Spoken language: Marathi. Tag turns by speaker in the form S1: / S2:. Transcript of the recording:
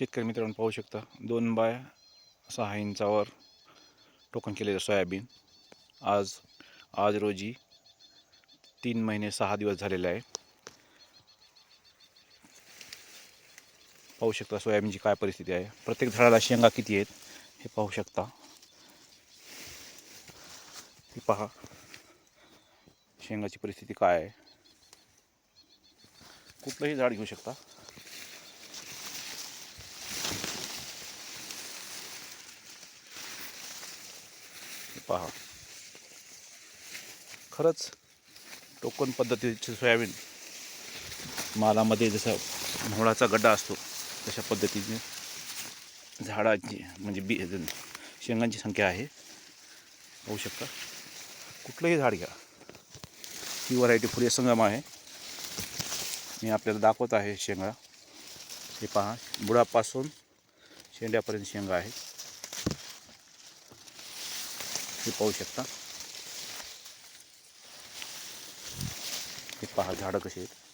S1: शेतकरी मित्रांनो पाहू शकता दोन बाय सहा इंचावर टोकन केलेलं सोयाबीन. आज आज रोजी तीन महिने सहा दिवस झालेले आहे. पाहू शकता सोयाबीनची काय परिस्थिती आहे. प्रत्येक झाडाला शेंगा किती आहेत हे पाहू शकता. हे पहा शेंगाची परिस्थिती काय आहे. कुठलंही झाड घेऊ शकता. पहा. खरंच टोकन पद्धतीचे सोयाबीन मालामध्ये जसं मोहळाचा गड्डा असतो तशा पद्धतीने झाडाची म्हणजे बी शेंगांची संख्या आहे. होऊ शकता. कुठलंही झाड घ्या. ही व्हरायटी फुले संगम आहे. मी आपल्याला दाखवत आहे शेंगा. हे पहा बुडापासून शेंड्यापर्यंत शेंगा आहे हे पाहू शकता. हे पहा झाडं कशी आहेत.